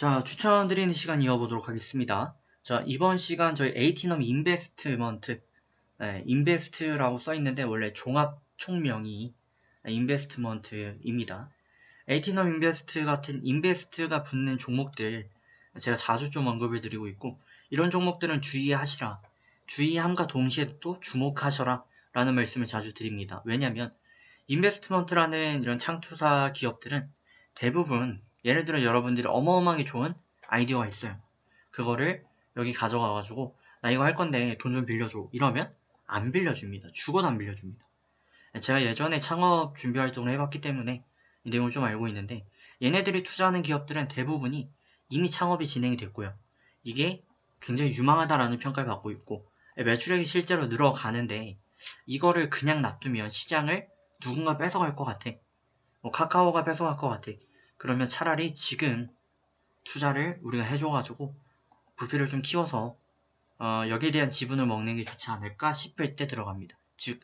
자, 추천드리는 시간 이어보도록 하겠습니다. 자, 이번 시간 저희 에이티넘 인베스트먼트, 네, 인베스트라고 써 있는데 원래 종합 총명이 인베스트먼트입니다. 에이티넘 인베스트 같은 인베스트가 붙는 종목들 제가 자주 좀 언급을 드리고 있고 이런 종목들은 주의하시라. 주의함과 동시에 또 주목하셔라 라는 말씀을 자주 드립니다. 왜냐하면 인베스트먼트라는 이런 창투사 기업들은 대부분 예를 들어 여러분들이 어마어마하게 좋은 아이디어가 있어요. 그거를 여기 가져가가지고 나 이거 할 건데 돈 좀 빌려줘 이러면 안 빌려줍니다. 죽어도 안 빌려줍니다. 제가 예전에 창업 준비 활동을 해봤기 때문에 이 내용을 좀 알고 있는데 얘네들이 투자하는 기업들은 대부분이 이미 창업이 진행이 됐고요. 이게 굉장히 유망하다라는 평가를 받고 있고 매출액이 실제로 늘어가는데 이거를 그냥 놔두면 시장을 누군가 뺏어갈 것 같아. 뭐 카카오가 뺏어갈 것 같아. 그러면 차라리 지금 투자를 우리가 해줘가지고 부피를 좀 키워서 어, 여기에 대한 지분을 먹는 게 좋지 않을까 싶을 때 들어갑니다. 즉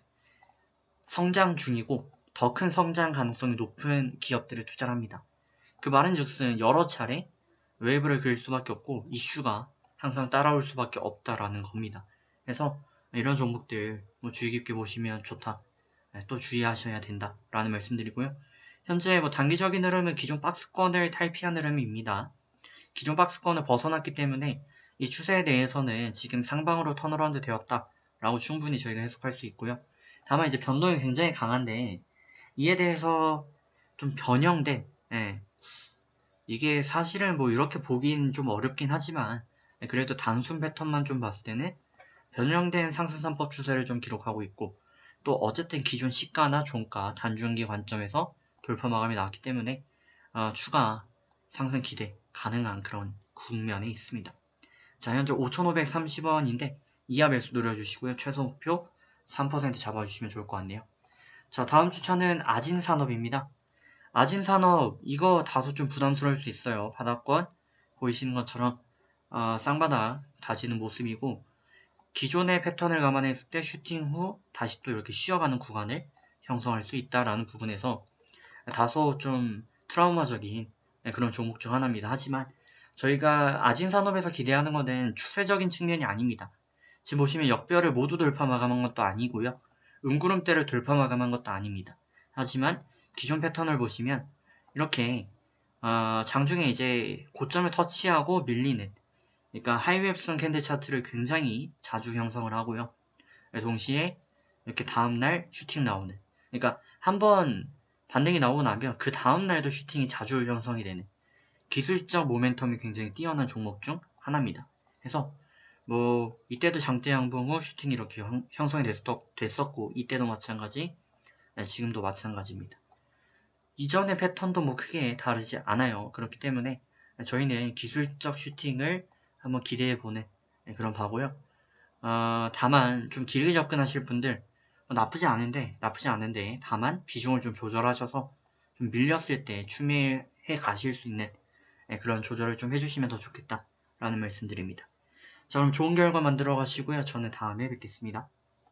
성장 중이고 더 큰 성장 가능성이 높은 기업들을 투자를 합니다. 그 말은즉슨 여러 차례 웨이브를 그릴 수밖에 없고 이슈가 항상 따라올 수밖에 없다라는 겁니다. 그래서 이런 종목들 뭐 주의 깊게 보시면 좋다. 네, 또 주의하셔야 된다라는 말씀드리고요. 현재 뭐 단기적인 흐름은 기존 박스권을 탈피한 흐름입니다. 기존 박스권을 벗어났기 때문에 이 추세에 대해서는 지금 상방으로 턴어라운드 되었다 라고 충분히 저희가 해석할 수 있고요. 다만 이제 변동이 굉장히 강한데 이에 대해서 좀 변형된 예, 이게 사실은 뭐 이렇게 보긴 좀 어렵긴 하지만 예, 그래도 단순 패턴만 좀 봤을 때는 변형된 상승산법 추세를 좀 기록하고 있고 또 어쨌든 기존 시가나 종가 단중기 관점에서 돌파 마감이 나왔기 때문에 어, 추가 상승 기대 가능한 그런 국면에 있습니다. 자 현재 5,530원인데 이하 매수 노려주시고요. 최소 목표 3% 잡아주시면 좋을 것 같네요. 자 다음 추천은 아진산업입니다. 아진산업 이거 다소 좀 부담스러울 수 있어요. 바닥권 보이시는 것처럼 어, 쌍바닥 다지는 모습이고 기존의 패턴을 감안했을 때 슈팅 후 다시 또 이렇게 쉬어가는 구간을 형성할 수 있다라는 부분에서 다소 좀 트라우마적인 그런 종목 중 하나입니다. 하지만 저희가 아진산업에서 기대하는 것은 추세적인 측면이 아닙니다. 지금 보시면 역별을 모두 돌파 마감한 것도 아니고요. 음구름대를 돌파 마감한 것도 아닙니다. 하지만 기존 패턴을 보시면 이렇게 어, 장중에 이제 고점을 터치하고 밀리는 그러니까 하이웹슨 캔들 차트를 굉장히 자주 형성을 하고요. 동시에 이렇게 다음날 슈팅 나오는 그러니까 한번 반등이 나오고 나면 그 다음날도 슈팅이 자주 형성이 되는 기술적 모멘텀이 굉장히 뛰어난 종목 중 하나입니다. 그래서 뭐 이때도 장대 양봉 후 슈팅이 이렇게 형, 성이 됐었고 이때도 마찬가지 네, 지금도 마찬가지입니다. 이전의 패턴도 뭐 크게 다르지 않아요. 그렇기 때문에 저희는 기술적 슈팅을 한번 기대해 보는 네, 그런 바고요. 어, 다만 좀 길게 접근하실 분들 어, 나쁘지 않은데 나쁘지 않은데 다만 비중을 좀 조절하셔서 좀 밀렸을 때 추매해 가실 수 있는 네, 그런 조절을 좀 해주시면 더 좋겠다라는 말씀드립니다. 자 그럼 좋은 결과 만들어 가시고요. 저는 다음에 뵙겠습니다.